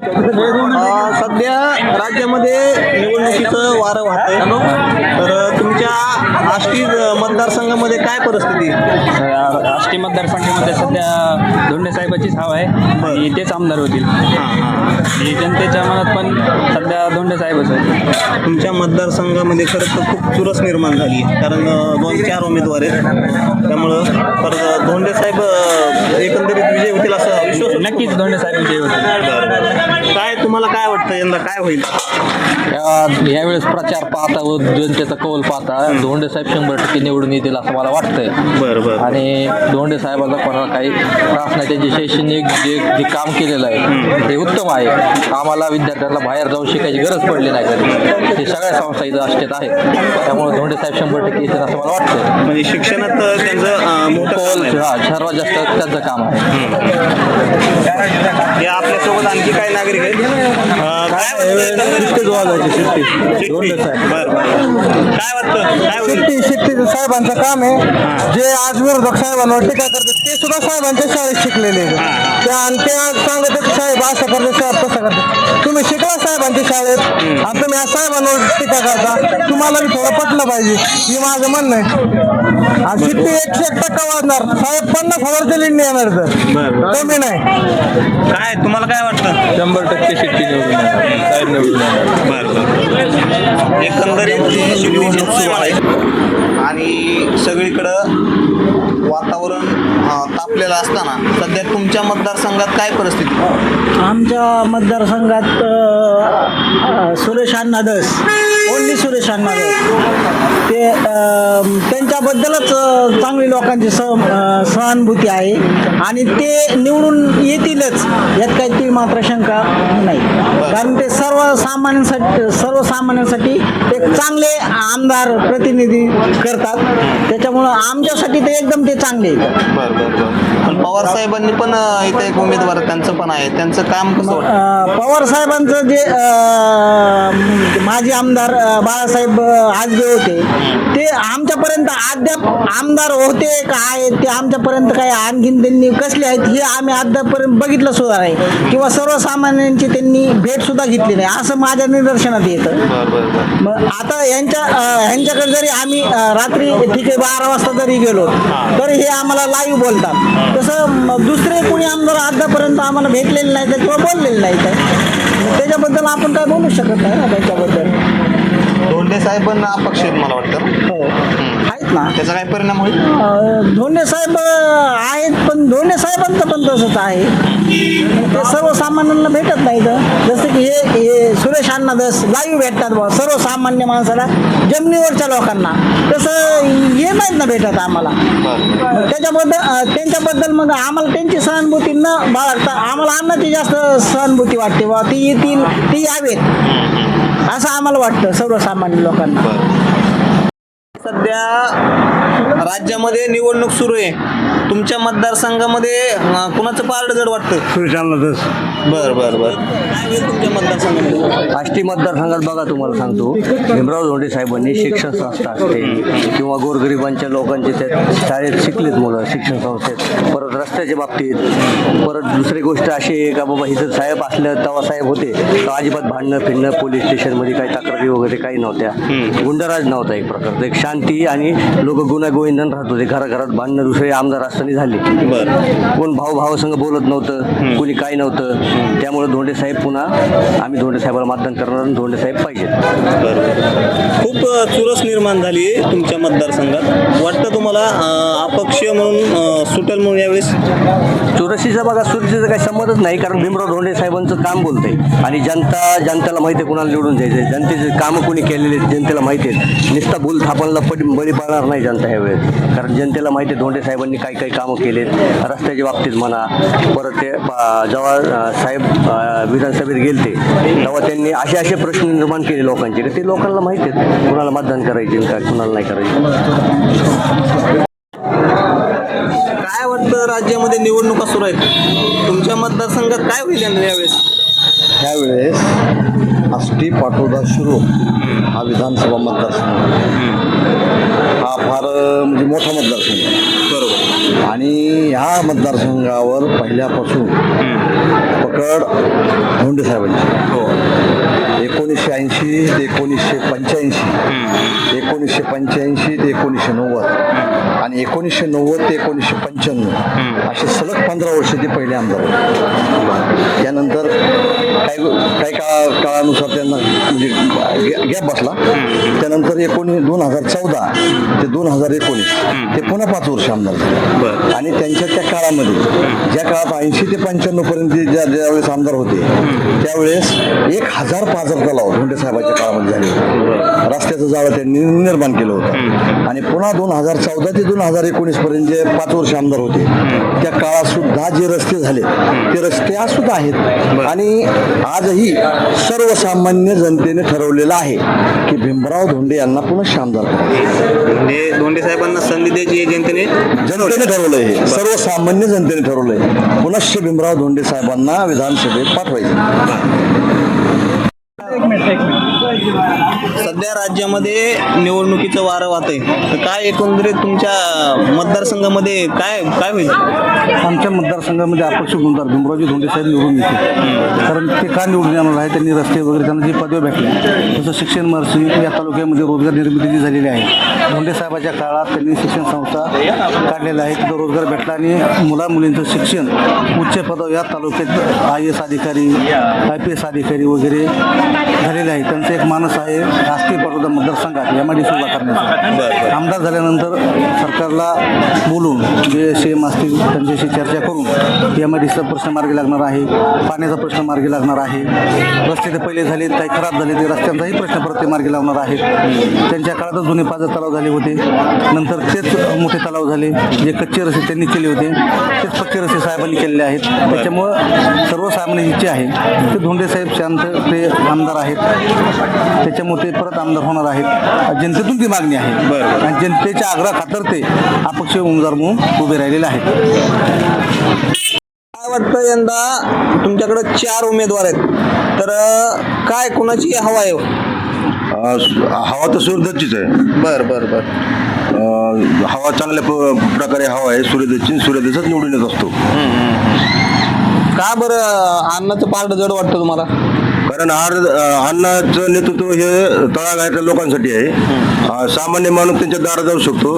सध्या राज्यामध्ये निवडणुकीचं वारं वाहत आहे तर आष्टी मतदारसंघामध्ये काय परिस्थिती? आष्टी मतदारसंघामध्ये सध्या धोंडे साहेबाचीच हवा आहे आणि तेच आमदार होतील. आणि जनतेच्या मनात पण सध्या धोंडे साहेबच आहेत. तुमच्या मतदारसंघामध्ये खरं तर खूप चुरस निर्माण झाली आहे. कारण दोन चार उमेदवार आहेत. त्यामुळं तर धोंडे साहेब एकंदरीत विजय होतील असा विश्वास? नक्कीच धोंडे साहेब विजय होतील. काय तुम्हाला काय वाटतं यंदा काय होईल? या- यावेळेस प्रचार पाहता व जनतेचा कौल पाहता धोंडे साहेब शंभर टक्के निवडून येतील असं मला वाटतंय. बरं बरं. आणि धोंडे साहेबांना कोणाला काही त्रास नाही त्यांचे शैक्षणिक जे जे काम केलेलं आहे ते उत्तम आहे. आम्हाला विद्यार्थ्यांना बाहेर जाऊन शिकायची गरज पडली नाही कधी. ते सगळ्या संस्था इथं आष्टेत आहेत. त्यामुळे धोंडे साहेब शंभर टक्के येतील असं मला वाटतं म्हणजे शिक्षणात अ, त्यांचं अ, मोठं काम कौल आहे. हा सर्वात जास्त त्यांचं काम आहे. आणखी काही नागरिक आहेत? काय. बरं बरं. काय वाटतं? काय होईल शेट्टी शेट्टी साहेबांचं काम आहे. जे आज विरोधक साहेबांवर टीका करतात ते सुद्धा साहेबांच्या शाळेत शिकलेले आहेत. त्या आणि ते आज सांगत आहेत, साहेब असं करतात साहेब तसं करतात. तुम्ही शिकला साहेबांच्या शाळेत. आणि तुम्ही आज साहेबांवर टीका करता. तुम्हाला बी थोडं पटलं पाहिजे. हे माझं म्हणणं आहे. आणि शिट्टी एकशे एक टक्का वाजणार साहेब पन्नास हजारच्या लिंडी येणार तर बरं. कमी नाही. काय तुम्हाला काय वाटतं? शंभर टक्के शिट्टी निवडून साहेब निवडून बरं बरं. एकंदरीत सुरू आहे आणि सगळीकडं वातावरण अं, तापलेलं असताना सध्या तुमच्या मतदारसंघात काय परिस्थिती? आमच्या मतदारसंघात अ, अ, सुरेश अण्णा दस. ओनली सुरेश अण्णा दस. ते त्यांच्याबद्दलच चांगली लोकांची स सहानुभूती आहे. आणि ते निवडून येतीलच यात काही ती मात्र शंका नाही. कारण ते सर्वसामान्यांसाठी सर्वसामान्यांसाठी एक चांगले आमदार प्रतिनिधी करतात. त्याच्यामुळं आमच्यासाठी ते एकदम ते चांगले पवार साहेबांनी पण इथं एक उमेदवार त्यांचं पण आहे. त्यांचं काम पवार साहेबांचं जे माजी आमदार बाळासाहेब आजगे होते ते आमच्यापर्यंत अद्याप आमदार होते का आहेत ते आमच्यापर्यंत काही आणखीन त्यांनी कसले आहेत हे आम्ही अद्यापर्यंत बघितलं सुद्धा नाही. किंवा सर्वसामान्यांची त्यांनी भेट सुद्धा घेतली नाही. असं माझ्या निदर्शनात येतं. मग आता यांच्या अ, ह्यांच्याकडे जरी आम्ही रात्री ठीक आहे बारा वाजता जरी गेलो तर हे आम्हाला लाईव्ह बोलतात. तसं दुसरे कोणी आमदार आतापर्यंत आम्हाला भेटलेले नाही किंवा बोललेले नाही तर त्याच्याबद्दल आपण काय बोलू शकत नाही ना त्याच्याबद्दल? धोंडे साहेब पण अपक्ष आहेत मला वाटतं? हो आहेत ना. त्याचा काय परिणाम होईल? अ, धोंडे साहेब अ, आहेत पण धोंडे साहेबांचं पण तसंच आहे. ते सर्वसामान्यांना भेटत नाही जसं की हे हे सुरेश अण्णा दस लाईव्ह भेटतात बा सर्वसामान्य माणसाला जमिनीवरच्या लोकांना. तसं हे नाहीत ना भेटत आम्हाला. त्याच्याबद्दल अ, त्यांच्याबद्दल मग आम्हाला त्यांची सहानुभूती न बाळगता आम्हाला अन्नाची जास्त सहानुभूती वाटते बा ती येतील ती यावेत. असं आम्हाला वाटतं सर्वसामान्य लोकांना. सध्या राज्यामध्ये निवडणूक सुरू आहे. तुमच्या मतदारसंघामध्ये अं, कुणाचं पारड जड वाटतं? सुरेश बरं बरं बरं. काय होईल तुमच्या मतदारसंघामध्ये? आष्टी मतदारसंघात बघा तुम्हाला सांगतो. भीमराव धोंडे साहेबांनी शिक्षण संस्था असते किंवा गोरगरिबांच्या लोकांचे त्या शाळेत शिकलेत मुलं शिक्षण संस्थेत. परत रस्त्याच्या बाबतीत. परत दुसरी गोष्ट अशी आहे का बाबा इथं साहेब असलं तेव्हा साहेब होते. तर अजिबात भांडणं फिरणं पोलीस स्टेशनमध्ये काही तक्रारी वगैरे काही नव्हत्या. गुंडराज नव्हता एक प्रकारचा. एक शांती आणि लोक गुन्हा गोविंदन राहत होते. घराघरात भांडणं दुसरे आमदार असताना झाली. कोण भाऊ भावासंग बोलत नव्हतं कोणी काय नव्हतं. त्यामुळे धोंडे साहेब पुन्हा आम्ही धोंडे साहेबाला मतदान करणार आणि धोंडे साहेब पाहिजेत बरं. खूप चुरस निर्माण झाली आहे तुमच्या मतदारसंघात. वाटतं तुम्हाला अपक्ष म्हणून सुटेल म्हणून यावेळेस? चौरशीचा बघा चुरशीचा काही संबंधच नाही कारण भीमराव धोंडे साहेबांचं काम बोलतंय. आणि जनता जनतेला माहिती आहे कुणाला निवडून द्यायचं जनतेचे कामं कोणी केलेले जनतेला माहिती आहेत. नुसता बोल थापांना पड बळी पाळणार नाही जनता ह्या वेळेस. कारण जनतेला माहिती आहे धोंडे साहेबांनी काय काय कामं केलेत रस्त्याच्या बाबतीत म्हणा परत ते जेव्हा साहेब विधानसभेत गेलते तेव्हा त्यांनी असे असे प्रश्न निर्माण केले लोकांचे. की ते लोकांना माहिती आहेत कुणाला मतदान करायचे काय कुणाला नाही करायचे. काय वाटतं राज्यामध्ये निवडणुका सुरू आहेत? तुमच्या मतदारसंघात काय होईल यावेळेस? त्यावेळेस आष्टी पाटोदा शिरो हा विधानसभा मतदारसंघ. हा फार म्हणजे मोठा मतदारसंघ. बरोबर. आणि ह्या मतदारसंघावर पहिल्यापासून पकड धोंडे साहेबांची. हो. एकोणीसशे ऐंशी ते एकोणीसशे पंच्याऐंशी. एकोणीसशे पंच्याऐंशी ते एकोणीसशे नव्वद. एकोणीसशे नव्वद ते एकोणीसशे पंच्याण्णव. असे सलग पंधरा वर्ष ते पहिले आमदार होते. त्यानंतर काही काही काळा काळानुसार त्यांना म्हणजे गॅप बसला. त्यानंतर एकोणीस दोन हजार चौदा ते दोन हजार एकोणीस ते पुन्हा पाच वर्ष आमदार झाले. आणि त्यांच्या त्या काळामध्ये ज्या काळात ऐंशी ते पंच्याण्णव पर्यंत ज्या ज्यावेळेस आमदार होते त्यावेळेस एक हजार पाझर तलाव धोंडे साहेबांच्या काळामध्ये झाले होते. रस्त्याचं जाळं त्यांनी निर्माण केलं होतं. आणि पुन्हा दोन हजार चौदा ते दोन हजार एकोणीस पर्यंत जे पाच वर्ष आमदार होते त्या काळात सुद्धा जे रस्ते झाले ते रस्ते आज सुद्धा आहेत आणि आजही सर्वसामान्य जनतेने ठरवलेलं आहे की भीमराव धोंडे यांना पुन्हा आमदार करायचे. म्हणजे धोंडे साहेबांना संधी द्यायची जनतेने? जनतेने ठरवलंय हे. सर्वसामान्य जनतेने ठरवलंय. पुनश्च भीमराव धोंडे साहेबांना विधानसभेत पाठवायचं. सध्या राज्यामध्ये निवडणुकीचं वारं वाहत आहे तर काय एकंदरीत तुमच्या मतदारसंघामध्ये काय काय होईल? आमच्या मतदारसंघामध्ये अपक्ष गुंडार भीमरावजी धोंडे साहेब निवडून येते कारण ते का निवडून येणार आहे त्यांनी रस्ते वगैरे त्यांना जी पदव्या भेटल्या तसं शिक्षण मर्सी या तालुक्यामध्ये रोजगार निर्मिती जी झालेली आहे. धोंडे साहेबाच्या काळात त्यांनी शिक्षण संस्था काढलेल्या आहेत. तिथं रोजगार भेटला आणि मुला मुलींचं शिक्षण उच्च पदव या तालुक्यात आय एस अधिकारी आय पी एस अधिकारी वगैरे झालेले आहे त्यांचं एक मानस आहे राष्ट्रीय पटोदा मतदारसंघात एम आय डी उभा करण्याचा. आमदार झाल्यानंतर सरकारला बोलून जे सेम असतील त्यांच्याशी चर्चा करून एम आय डीचा प्रश्न मार्गी लागणार आहे पाण्याचा प्रश्न मार्गी लागणार आहे. रस्ते ते पहिले झाले काही खराब झाले ते रस्त्यांचाही प्रश्न परत ते मार्गी लावणार आहेत. त्यांच्या काळातच जुने पाच तलाव झाले होते. नंतर तेच मोठे तलाव झाले जे कच्चे रस्ते त्यांनी केले होते तेच पक्के रस्ते साहेबांनी केलेले आहेत. त्याच्यामुळं सर्वसामान्य इच्छा आहे. ते धोंडे साहेब शांत ते आमदार आहेत. त्याच्यामुळे ते परत आमदार होणार आहेत. जनतेतून ती मागणी आहे. बरं. आणि जनतेच्या आग्रह खातर ते अपक्ष उमेदवार म्हणून उभे राहिलेले आहेत. काय वाटतं यंदा तुमच्याकडे चार उमेदवार आहेत? तर काय कोणाची हवा आहे? हवा तर सूर्यदत्तचीच आहे. बर बर बर. हवा चांगल्या प- प्रकारे हवा आहे. सूर्यदत्तची सूर्यदत्तच निवडून येत असतो. का बरं अन्नाचं पारड जड वाटतं तुम्हाला? कारण आर अण्णाचं नेतृत्व हे तळागाळातल्या लोकांसाठी आहे. सामान्य माणूस त्यांच्या दारात जाऊ शकतो.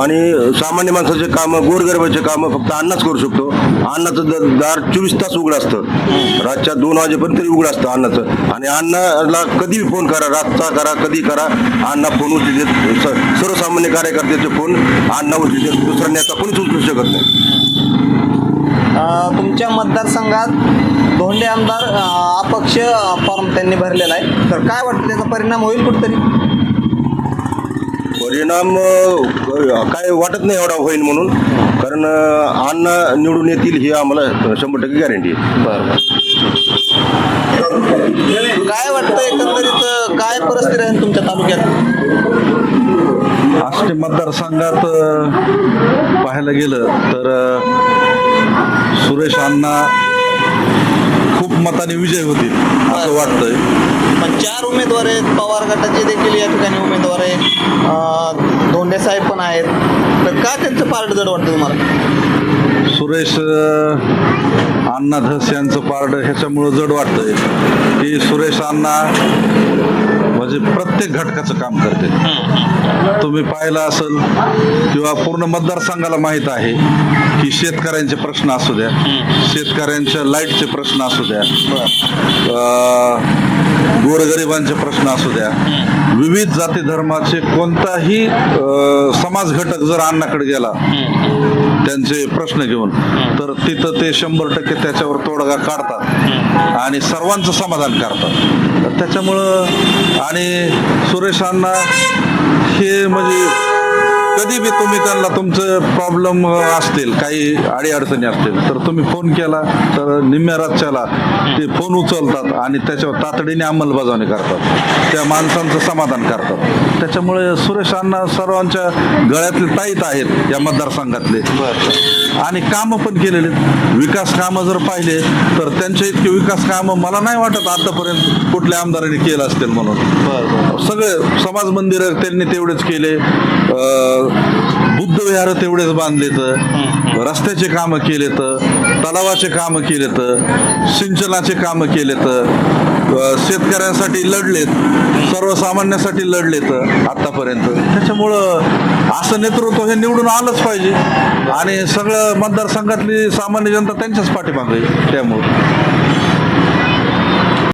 आणि सामान्य माणसाचे कामं गोरगरिबाचे कामं फक्त अण्णाच करू शकतो. अण्णाचं दार चोवीस तास उघडं असतं. रातच्या दोन वाजेपर्यंत तरी उघडं असतं अण्णाचं आणि अण्णाला कधी फोन करा रातचा करा कधी करा अण्णा फोन उचलू देत स- सर्वसामान्य कार्यकर्त्याचे फोन अण्णा उचलू देत दुसरा नेता कोणीच उचलू शकत नाही. तुमच्या मतदारसंघात धोंडे आमदार अपक्ष फॉर्म त्यांनी भरलेला आहे. तर काय वाटतं त्याचा परिणाम होईल कुठतरी? परिणाम काय वाटत नाही एवढा होईल म्हणून. कारण अ, अण्णा निवडून येतील ही आम्हाला शंभर टक्के गॅरंटी आहे. काय वाटतं एकंदरीत काय परिस्थिती आहे तुमच्या तालुक्यात? आष्टी मतदारसंघात पाहायला गेलं तर सुरेश अण्णा खूप मताने विजय होतील असं वाटतंय. पण चार उमेदवार आहेत पवार गटाचे देखील या ठिकाणी उमेदवार आहेत. धोंडे साहेब पण आहेत. तर का त्यांचं पारड जड वाटतं तुम्हाला? सुरेश अण्णा धस यांचं पारड ह्याच्यामुळं जड वाटतंय. की सुरेश अण्णा म्हणजे प्रत्येक घटकाचं काम करते. तुम्ही पाहिलं असेल किंवा पूर्ण मतदारसंघाला माहीत आहे की शेतकऱ्यांचे प्रश्न असू द्या शेतकऱ्यांच्या लाईटचे प्रश्न असू द्या. गोरगरिबांचे प्रश्न असू द्या. विविध जाती धर्माचे कोणताही समाज घटक जर अण्णाकडे गेला त्यांचे प्रश्न घेऊन तर तिथं ते शंभर टक्के त्याच्यावर तोडगा काढतात आणि सर्वांचं समाधान करतात. तर त्याच्यामुळं आणि सुरेशांना हे म्हणजे कधी बी तुम्ही त्यांना तुमचं प्रॉब्लेम असतील काही अडीअडचणी असतील तर तुम्ही फोन केला तर निम्म्या रातच्याला ते फोन उचलतात आणि त्याच्यावर तातडीने अंमलबजावणी करतात. त्या माणसांचं समाधान करतात. त्याच्यामुळे सुरेश अण्णा सर्वांच्या गळ्यातले ताईत आहेत या मतदारसंघातले. आणि कामं पण केलेले. विकास कामं जर पाहिले तर त्यांच्या इतके विकास कामं मला नाही वाटत आतापर्यंत कुठल्या आमदारांनी केलं असतील म्हणून. सगळे समाज मंदिर त्यांनी तेवढेच केले. बुद्ध विहार तेवढेच बांधलेत. रस्त्याचे कामं केलेत. तलावाचे कामं केलेत. सिंचनाचे कामं केलेत. शेतकऱ्यांसाठी लढलेत. सर्वसामान्यांसाठी लढलेत आतापर्यंत. त्याच्यामुळं असं नेतृत्व हे निवडून आलंच पाहिजे. आणि सगळं मतदारसंघातली सामान्य जनता त्यांच्याच पाठीमागे त्यामुळं.